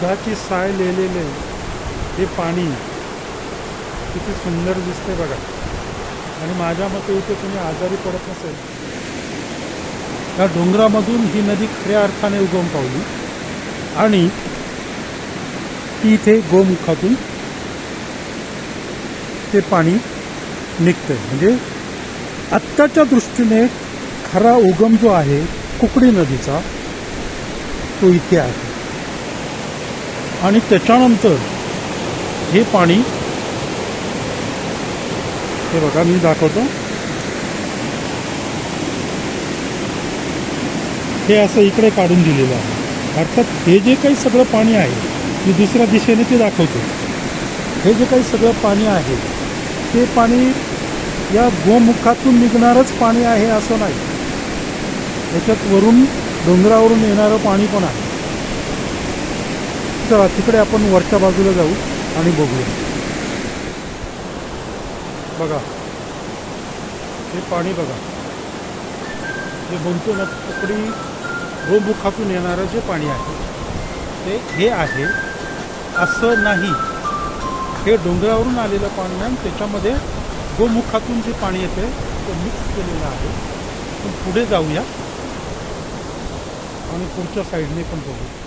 दुधाची साय लिहिलेले हे पाणी किती सुंदर दिसते बघा. आणि माझ्या मते इथे तुम्ही आजारी पडत नसेल या डोंगरामधून ही नदी खऱ्या अर्थाने उगम पावली. आणि ती इथे गोमुखातून ते पाणी निघते. म्हणजे आत्ताच्या दृष्टीने खरा उगम जो आहे कुकडी नदीचा तो इथे आहे. आणि त्याच्यानंतर हे पाणी हे बघा मी दाखवतो. हे असं इकडे काढून दिलेलं आहे. अर्थात हे जे काही सगळं पाणी आहे मी दुसऱ्या दिशेने ते दाखवतो. हे जे काही सगळं पाणी आहे ते पाणी या गोमुखातून निघणारच पाणी आहे असं नाही. त्याच्यात वरून डोंगरावरून येणारं पाणी पण आहे. चला तिकडे आपण वरच्या बाजूला जाऊ आणि बघूया. बघा. हे पाणी बघा. जे बनतो ना कुकडी गोमुखातून येणारं जे पाणी आहे ते हे आहे. असं नाही. हे डोंगरावरून आलेलं पाणी आहे आणि त्याच्यामध्ये गोमुखातून जे पाणी येते ते मिक्स केलेलं आहे. पण पुढे जाऊया आणि पुढच्या साईडने पण बघू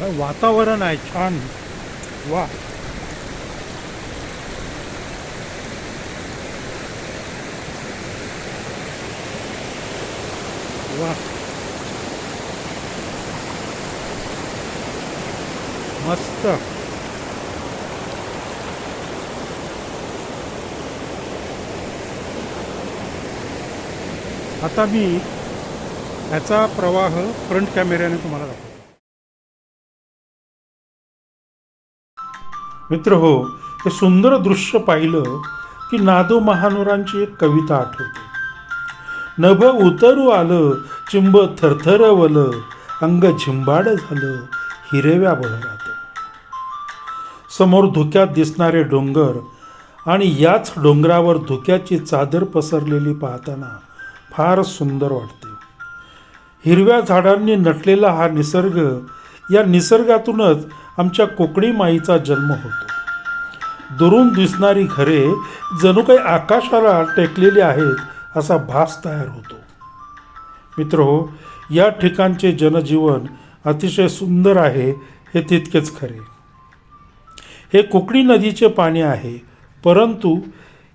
वातावरण आहे छान. वा. वा. मस्त. आता मी ह्याचा प्रवाह फ्रंट कॅमेऱ्याने तुम्हाला दाखवतो. मित्र हो हे सुंदर दृश्य पाहिलं की नादो महानुरांची एक कविता आठवते. नभ उतरू आलं चिंब थरथरवलं अंग झिंबाड झालं हिरव्या बहरात. समोर धुक्यात दिसणारे डोंगर आणि याच डोंगरावर धुक्याची चादर पसरलेली पाहताना फार सुंदर वाटते. हिरव्या झाडांनी नटलेला हा निसर्ग या निसर्गातूनच आमच्या कोकणी माईचा जन्म होतो. दुरून दिसणारी घरे जणू काही आकाशाला टेकलेली आहेत असा भास तयार होतो. मित्र हो या ठिकाणचे जनजीवन अतिशय सुंदर आहे हे तितकेच खरे. हे कोकणी नदीचे पाणी आहे परंतु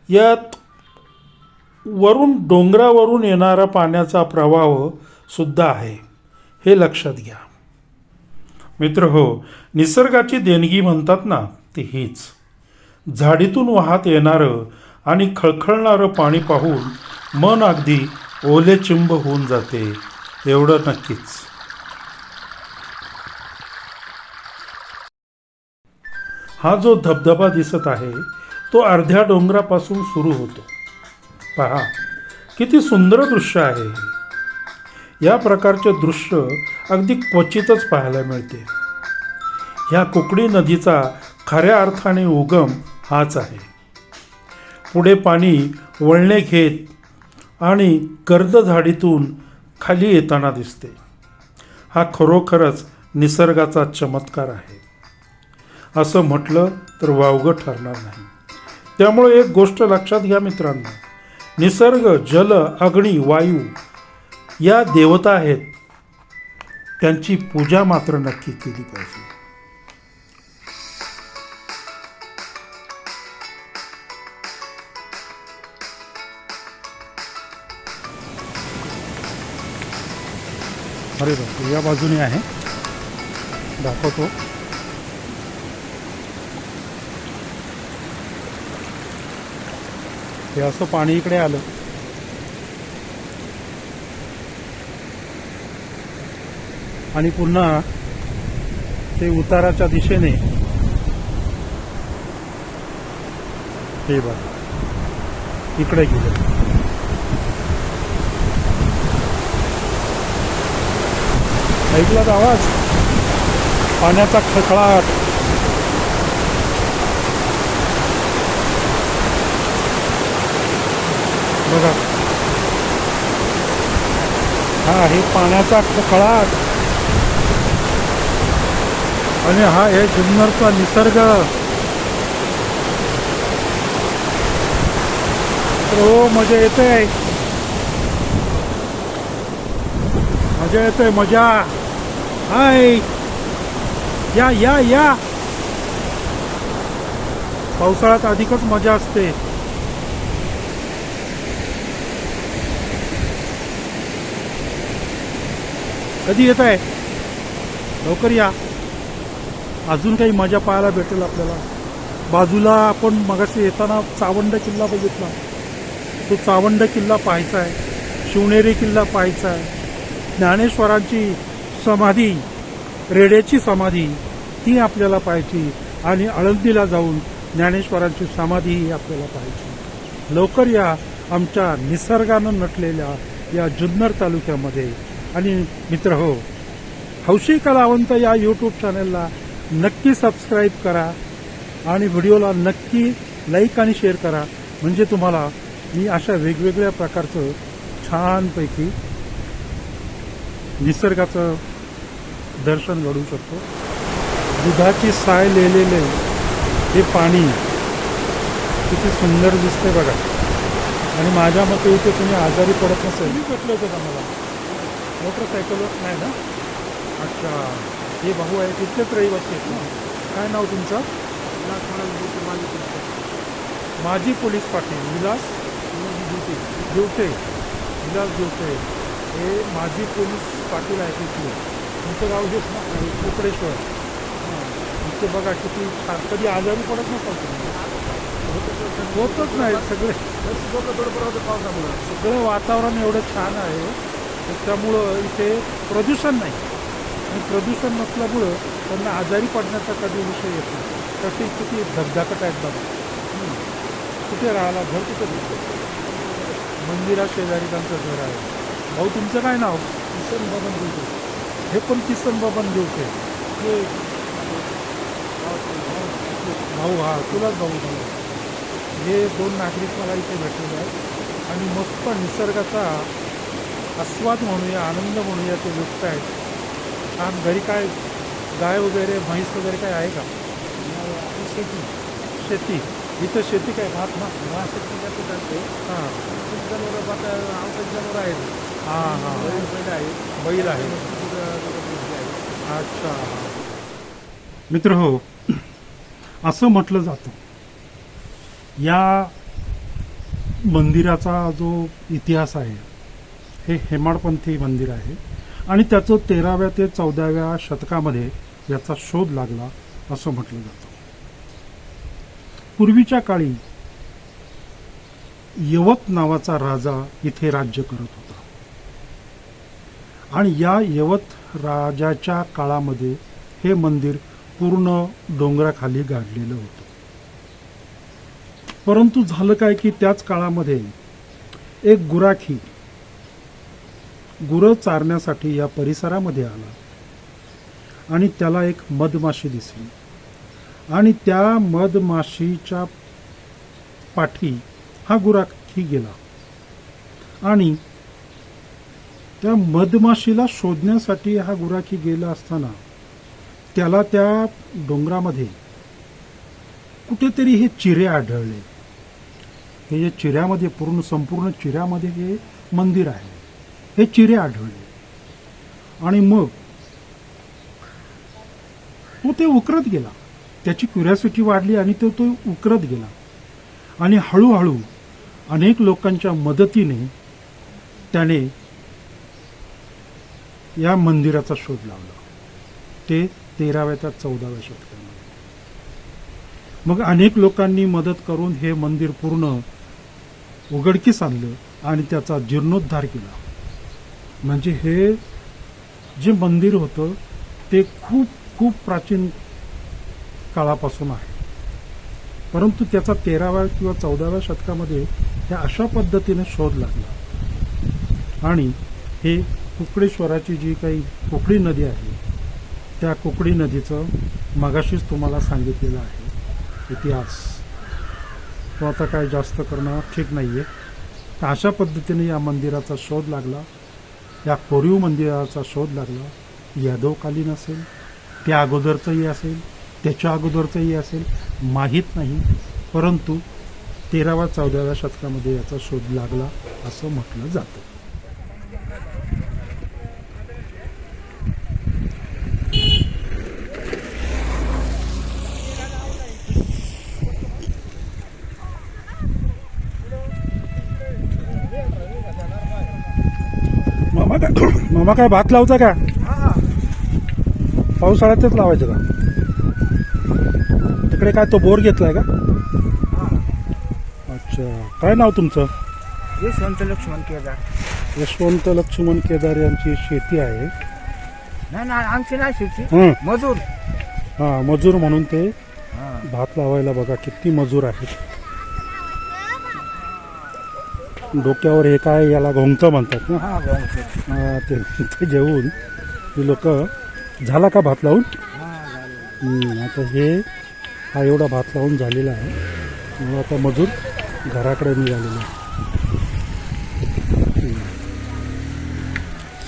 यात वरून डोंगरावरून येणारा पाण्याचा प्रवाह सुद्धा आहे हे लक्षात घ्या. मित्र हो निसर्गाची देणगी म्हणतात ना ती हीच. झाडीतून वाहत येणारं आणि खळखळणारं पाणी पाहून मन अगदी ओले चिंब होऊन जाते एवढं नक्कीच. हा जो धबधबा दिसत आहे तो अर्ध्या डोंगरापासून सुरू होतो. पहा किती सुंदर दृश्य आहे हे. या प्रकारचे दृश्य अगदी क्वचितच पाहायला मिळते. ह्या कुकडी नदीचा खऱ्या अर्थाने उगम हाच आहे. पुढे पाणी वळणे घेत आणि गर्द झाडीतून खाली येताना दिसते. हा खरोखरच निसर्गाचा चमत्कार आहे. असं म्हटलं तर वावगं ठरणार नाही. त्यामुळे एक गोष्ट लक्षात घ्या मित्रांनो. निसर्ग जल अग्नी वायू या देवता आहेत त्यांची पूजा मात्र नक्की केली पाहिजे. अरे बाप या बाजूने आहे. दाखवतो. हे असं पाणी इकडे आलं. आणि पुन्हा ते उताराच्या दिशेने. हे बघ. इकडे गेले. ऐकलाच आवाज? पाण्याचा खळखळाट बघा. हा हे पाण्याचा खळखळाट आणि हा हे जुन्नरचा निसर्ग. हो मजा येते मजा येते मजा. हाय. या या या. पावसाळ्यात अधिकच मजा असते. कधी येत आहे लवकर या. अजून काही मजा पाहायला भेटेल आपल्याला. बाजूला आपण मगाशी येताना चावंड किल्ला बघितला. तो चावंड किल्ला पाहायचा आहे. शिवनेरी किल्ला पाहायचा आहे. ज्ञानेश्वरांची समाधी रेड्याची समाधी ती आपल्याला पाहायची. आणि आळंदीला जाऊन ज्ञानेश्वरांची समाधीही आपल्याला पाहायची. लवकर या आमच्या निसर्गानं नटलेल्या या जुन्नर तालुक्यामध्ये. आणि मित्र हो हौशी कलावंत या यूट्यूब चॅनलला नक्की सबस्क्राईब करा आणि व्हिडिओला नक्की लाईक आणि शेअर करा. म्हणजे तुम्हाला मी अशा वेगवेगळ्या प्रकारचं छानपैकी निसर्गाचं दर्शन घडवू शकतो. दुधाची साय लिहिलेले हे पाणी किती सुंदर दिसते बघा. आणि माझ्या मते इथे तुम्ही आजारी पडत नसेल. मी भेटलं होतं का मला? मोटरसायकलवर नाही ना? अच्छा. हे भाऊ आहे तिथलेच रहिवासी आहेत. ना काय नाव तुमचं? माजी पोलीस पाटील. विलास? दिवटे विलास दिवटे हे माजी पोलीस पाटील आहेत इथले. तुमचं गाव हेच ना कोकडेश्वर इथे बघा किती छान. कधी आजारी पडत तुम्ही? होतच नाही. सगळे. सगळं वातावरण एवढं छान आहे. तर त्यामुळं इथे प्रदूषण नाही. आणि प्रदूषण नसल्यामुळं त्यांना आजारी पडण्याचा कधी विषय येत नाही. कशी किती धगधकट आहेत हं. कुठे राहिला घर कुठे दिसतं? मंदिरा शेजारी त्यांचं घर आहे. भाऊ तुमचं काय नाव? किसन बबन देवते. हे पण किसन बबन देवते. हे. भाऊ हा तुलाच भाऊ भाऊ हे दोन नागरिक मला इथे भेटलेले आहेत. आणि मस्त निसर्गाचा आस्वाद म्हणूया आनंद म्हणूया ते लुटत आहेत. छान घरी काय गाय वगैरे म्हैस वगैरे काय आहे का? शेती. शेती. इथं शेती काय? भात ना भात शेती जास्त चालते. हां. जनावर आमचं जनावर आहेत. हां हां बैल आहे बैल आहे अच्छा. मित्र हो असं म्हटलं जातं. या मंदिराचा जो इतिहास आहे हे हेमाडपंथी मंदिर आहे. आणि त्याचं तेराव्या ते चौदाव्या शतकामध्ये याचा शोध लागला असं म्हटलं जातं. पूर्वीच्या काळी यवत नावाचा राजा इथे राज्य करत होता. आणि या यवत राजाच्या काळामध्ये हे मंदिर पूर्ण डोंगराखाली गाडलेलं होतं. परंतु झालं काय की त्याच काळामध्ये एक गुराखी गुरं चारण्यासाठी या परिसरामध्ये आला. आणि त्याला एक मधमाशी दिसली. आणि त्या मधमाशीच्या पाठी हा गुराखी गेला. आणि त्या मधमाशीला शोधण्यासाठी हा गुराखी गेला असताना त्याला त्या डोंगरामध्ये कुठेतरी हे चिरे आढळले. हे जे चिऱ्यामध्ये पूर्ण संपूर्ण चिऱ्यामध्ये हे मंदिर आहे. हे चिरे आढळले. आणि मग? तो ते उकरत गेला. त्याची क्युरियासिटी वाढली आणि तो तो उकरत गेला. आणि हळूहळू अनेक लोकांच्या मदतीने त्याने या मंदिराचा शोध लावला. ते तेराव्या त्या चौदाव्या शतकामध्ये. मग अनेक लोकांनी मदत करून हे मंदिर पूर्ण उघडकीस आणलं आणि त्याचा जीर्णोद्धार केला. म्हणजे हे जे मंदिर होतं ते खूप खूप प्राचीन काळापासून आहे. परंतु त्याचा तेराव्या किंवा चौदाव्या शतकामध्ये ह्या अशा पद्धतीने शोध लागला. आणि हे कुकडेश्वराची जी काही कोकडी नदी आहे त्या कोकडी नदीचं मगाशीच तुम्हाला सांगितलेलं आहे इतिहास. तो आता काय जास्त करणं ठीक नाही आहे तर अशा पद्धतीने या मंदिराचा शोध लागला. या कोरीव मंदिराचा शोध लागला. यादवकालीन असेल त्या अगोदरचंही असेल त्याच्या अगोदरचंही असेल माहीत नाही. परंतु तेराव्या चौदाव्या शतकामध्ये याचा शोध लागला असं म्हटलं जातं मामा काय मामा काय भात लावता का? पावसाळ्यातच लावायचं का? तिकडे काय तो बोर घेतलाय का? अच्छा. काय नाव तुमचं? यशवंत लक्ष्मण केदार. यशवंत लक्ष्मण केदार यांची शेती आहे. नाही ना आमची नाही शेती. मजूर. हा मजूर म्हणून ते. भात लावायला बघा किती मजूर आहेत. डोक्यावर हे काय याला घोंगचं म्हणतात ना? ते घेऊन ही लोक झाला का भात लावून? हा, आता हे हा एवढा भात लावून झालेला आहे. मग आता मजूर घराकडे निघालेले आहे.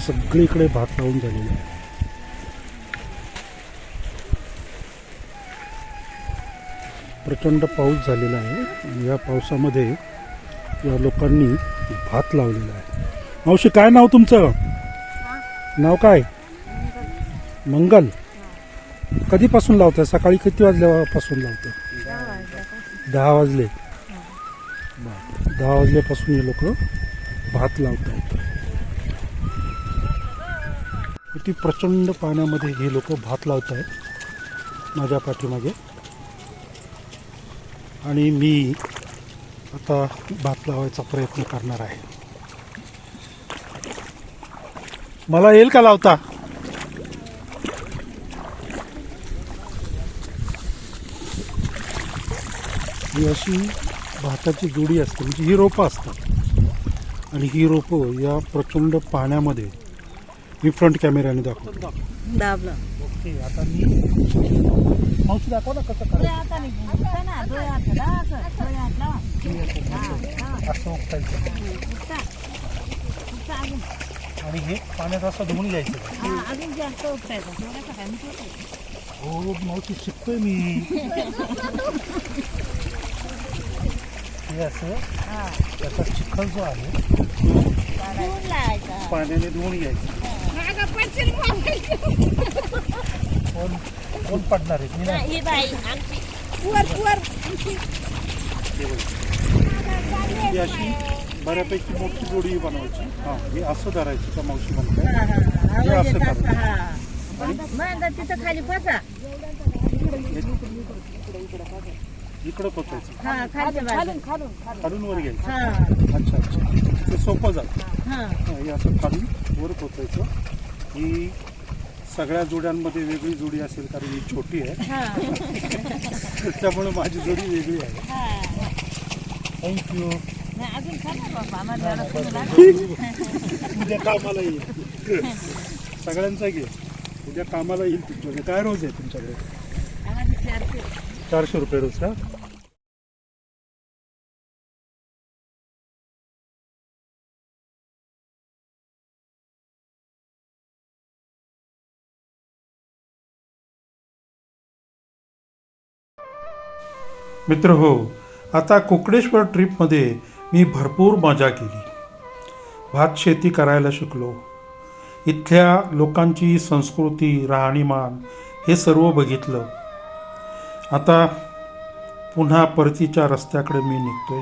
सगळीकडे भात लावून झालेले आहे. प्रचंड पाऊस झालेला आहे. या पावसामध्ये या लोकांनी भात लावलेला आहे. मावशी काय नाव तुमचं? नाव काय? मंगल. कधीपासून लावताय? सकाळी किती वाजल्यापासून लावतं दहा वाजले. दहा वाजल्यापासून हे लोक भात लावत आहेत. किती प्रचंड पाण्यामध्ये हे लोक भात लावत आहेत माझ्या पाठीमागे. आणि मी आता भात लावायचा प्रयत्न करणार आहे मला येईल का लावता ही अशी भाताची जोडी असते म्हणजे ही रोपं असतात आणि ही रोपं या प्रचंड पाण्यामध्ये मी फ्रंट कॅमेऱ्याने दाखवतो ओके आता मी मावशी दाखव ना कसं डोळे हाताने उठता ना डोळे हात धरा असं डोळे हात लावा करायचं असं अजून आणि हे पाण्यात असं धुवून घ्यायचं. हा, अजून जास्त. हो मावशी शिकतोय मी. हे असं हा त्याचा चिखल जो आहे पाण्याने धुवून घ्यायचं. कोण कोण पडणार आहे? मी नाही. ही अशी बऱ्यापैकी मोठी जोडी बनवायची. हां हे असं धरायचं का मावशी म्हणताय हे असं तिथं खाली इकडं पोचायचं. हा खाली खालून वर घ्यायचं. हा. अच्छा अच्छा. ते सोपं जातं हा असं खालून वर पोचायचं. ही सगळ्या जोड्यांमध्ये वेगळी जोडी असेल कारण ही छोटी आहे. हा. त्यामुळे माझी जोडी वेगळी आहे. हा. थँक्यू नाही अजून खा ना बाबा आम्हाला जरा कमी लागलं. उद्या कामाला येईल. सगळ्यांचा घे. उद्या कामाला येईल तुमच्याकडे काय रोज आहे तुमच्याकडे? आम्हाला चारशे चारशे रुपये रोज का? मित्र हो आता कोकणेश्वर ट्रीपमध्ये मी भरपूर मजा केली. भात शेती करायला शिकलो. इथल्या लोकांची संस्कृती राहणीमान हे सर्व बघितलं. आता पुन्हा परतीच्या रस्त्याकडे मी निघतोय.